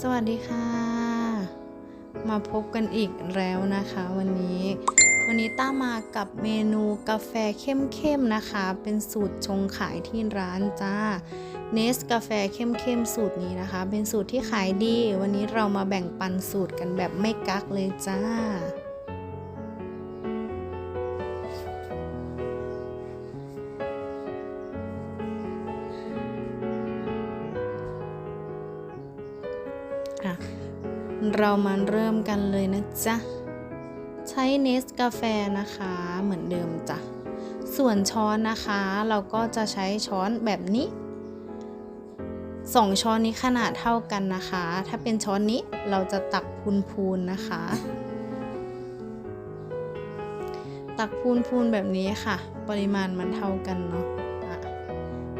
สวัสดีค่ะ มาพบกันอีกแล้วนะคะ วันนี้ วันนี้ต้ามากับเมนูกาแฟเข้มๆนะคะ เป็นสูตรชงขายที่ร้านจ้าเนสกาแฟเข้มๆสูตรนี้นะคะ เป็นสูตรที่ขายดี วันนี้เรามาแบ่งปันสูตรกันแบบไม่กักเลยจ้า เรามาเริ่มกันเลยนะจ๊ะ ใช้เนสกาแฟนะคะเหมือนเดิมจ้ะ ส่วนช้อนนะคะเราก็จะใช้ช้อนแบบนี้สองช้อนนี้ขนาดเท่ากันนะคะ ถ้าเป็นช้อนนี้เราจะตักพูนๆนะคะ ตักพูนๆแบบนี้ค่ะ ปริมาณมันเท่ากันเนาะะ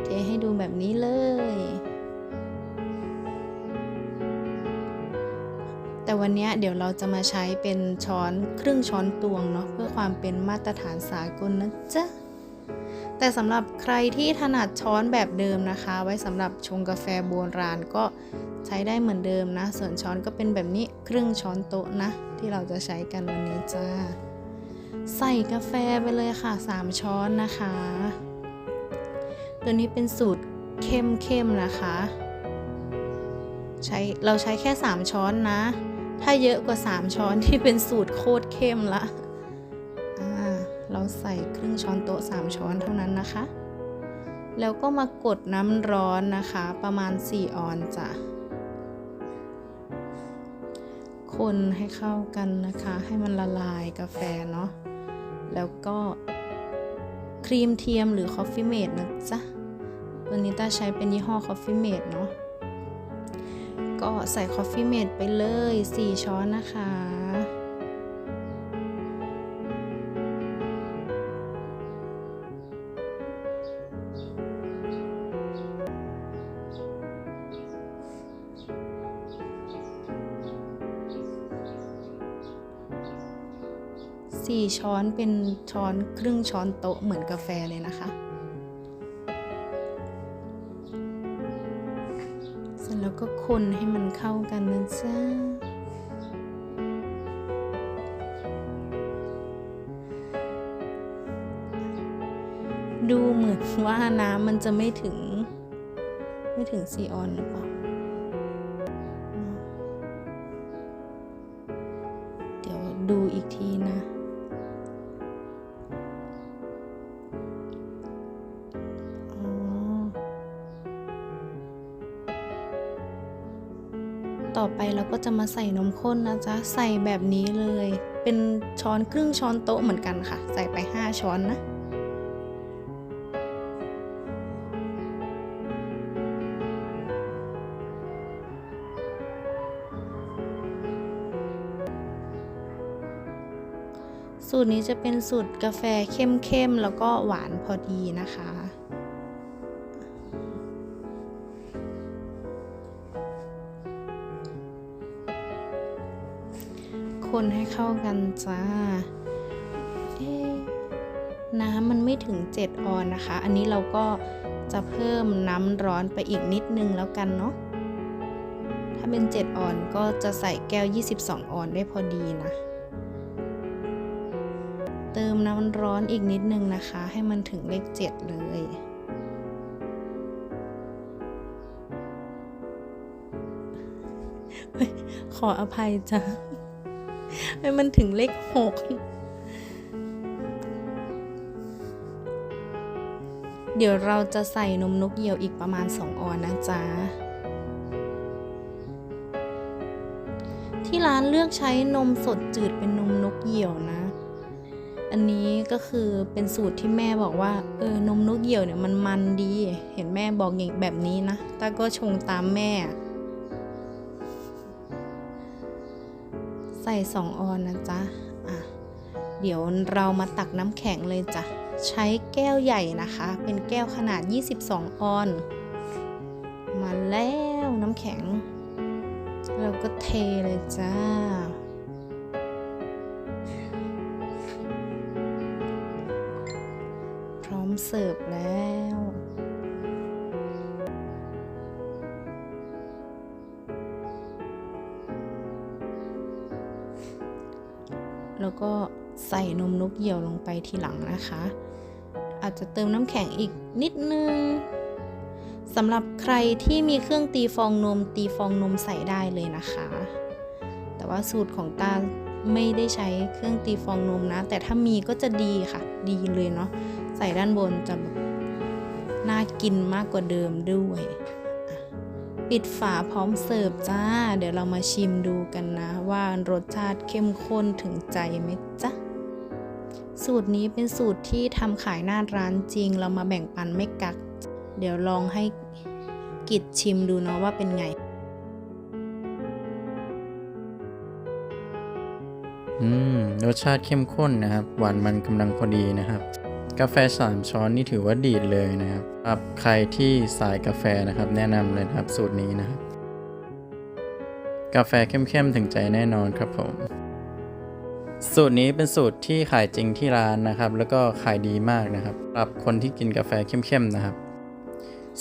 เทให้ดูแบบนี้เลย แต่วันนี้เดี๋ยวเราจะมาใช้เป็นช้อนครึ่งช้อนตวงเนาะเพื่อความเป็นมาตรฐานสากลนะจ๊ะแต่สำหรับใครที่ถนัดช้อนแบบเดิมนะคะ ไว้สำหรับชงกาแฟโบราณก็ใช้ได้เหมือนเดิมนะ ส่วนช้อนก็เป็นแบบนี้ครึ่งช้อนโต๊ะนะ ที่เราจะใช้กันวันนี้จ้า ใส่กาแฟไปเลยค่ะ 3 ช้อนนะคะ ตัวนี้เป็นสูตรเข้มๆนะคะ ใช้เราใช้แค่ 3 ช้อนนะ ถ้าเยอะกว่า 3 ช้อนที่เป็นสูตรโคตรเข้มละเราใส่ครึ่งช้อนโต๊ะ 3 ช้อนเท่านั้นนะคะ แล้วก็มากดน้ำร้อนนะคะ ประมาณ 4 ออนจ้ะ คนให้เข้ากันนะคะ ให้มันละลายกาแฟเนาะ แล้วก็ครีมเทียมหรือ Coffee Mate นะจ๊ะ วันนี้ต้าใช้เป็นยี่ห้อ Coffee Mate เนาะ ก็ใส่คอฟฟี่เมดไปเลย 4 ช้อนนะคะสี่ช้อนเป็นช้อนครึ่งช้อนโต๊ะเหมือนกาแฟเลยนะคะ แล้วก็คนให้มันเข้ากันนะจ๊ะดูเหมือนว่าน้ำมันจะไม่ถึง ไม่ถึงซีออนหรือเปล่า เดี๋ยวดูอีกทีนะ ต่อไปเราก็จะมาใส่นมข้นนะจ๊ะ ใส่แบบนี้เลย เป็นช้อนครึ่งช้อนโต๊ะเหมือนกันค่ะ ใส่ไป 5 ช้อนนะสูตรนี้จะเป็นสูตรกาแฟเข้มๆ แล้วก็หวานพอดีนะคะ คนให้เข้ากันจ้าเอ๊ะน้ำมันไม่ถึง 7 ออนนะคะ อันนี้เราก็จะเพิ่มน้ำร้อนไปอีกนิดนึงแล้วกันเนาะ ถ้าเป็น 7 ออนก็จะใส่แก้ว 22 ออนได้พอดีนะ เติมน้ำร้อนอีกนิดนึงนะคะ ให้มันถึงเลข 7 เลยขออภัยจ้ะ ให้มันถึงเลขหกเดี๋ยวเราจะใส่นมนกเหยี่ยวอีกประมาณ 2 ออนนะจ๊ะ ที่ร้านเลือกใช้นมสดจืดเป็นนมนกเหยี่ยวนะ อันนี้ก็คือเป็นสูตรที่แม่บอกว่า เออนมนกเหยี่ยวเนี่ยมันมันดี เห็นแม่บอกอย่างแบบนี้นะตาก็ชงตามแม่ 2 ออนนะจ๊ะอะเดี๋ยวเรามาตักน้ำแข็งเลยจ้ะ ใช้แก้วใหญ่นะคะ เป็นแก้วขนาด 22 ออน มาแล้วน้ำแข็ง เราก็เทเลยจ้าพร้อมเสิร์ฟแล้ว แล้วก็ใส่นมนกเหยี่ยวลงไปทีหลังนะคะ อาจจะเติมน้ำแข็งอีกนิดนึงสำหรับใครที่มีเครื่องตีฟองนมตีฟองนมใส่ได้เลยนะคะ แต่ว่าสูตรของตาไม่ได้ใช้เครื่องตีฟองนมนะ แต่ถ้ามีก็จะดีค่ะ ดีเลยเนาะใส่ด้านบนจะแบบน่ากินมากกว่าเดิมด้วย ปิดฝาพร้อมเสิร์ฟจ้า เดี๋ยวเรามาชิมดูกันนะ ว่ารสชาติเข้มข้นถึงใจไหมจ๊ะ สูตรนี้เป็นสูตรที่ทำขายหน้าร้านจริง เรามาแบ่งปันไม่กัก เดี๋ยวลองให้กิดชิมดูเนาะว่าเป็นไง อืม รสชาติเข้มข้นนะครับ หวานมันกำลังพอดีนะครับ กาแฟ3ช้อนนี่ถือว่าดีดเลยนะครับ สำหรับใครที่สายกาแฟนะครับแนะนำเลยนะครับสูตรนี้นะครับกาแฟเข้มๆถึงใจแน่นอนครับผม สูตรนี้เป็นสูตรที่ขายจริงที่ร้านนะครับ แล้วก็ขายดีมากนะครับสำหรับคนที่กินกาแฟเข้มๆนะครับ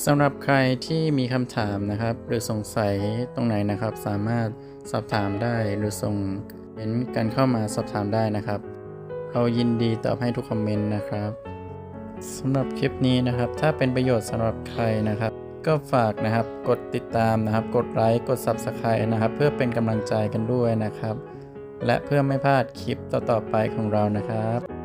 สำหรับใครที่มีคำถามนะครับ หรือสงสัยตรงไหนนะครับ สามารถสอบถามได้หรือส่งเมนต์กันเข้ามาสอบถามได้นะครับ เรายินดีตอบให้ทุกคอมเมนต์นะครับ สำหรับคลิปนี้นะครับ ถ้าเป็นประโยชน์สำหรับใครนะครับ ก็ฝากนะครับกดติดตามนะครับ กดไลค์กด Subscribe นะครับ เพื่อเป็นกำลังใจกันด้วยนะครับ และเพื่อไม่พลาดคลิปต่อๆไปของเรานะครับ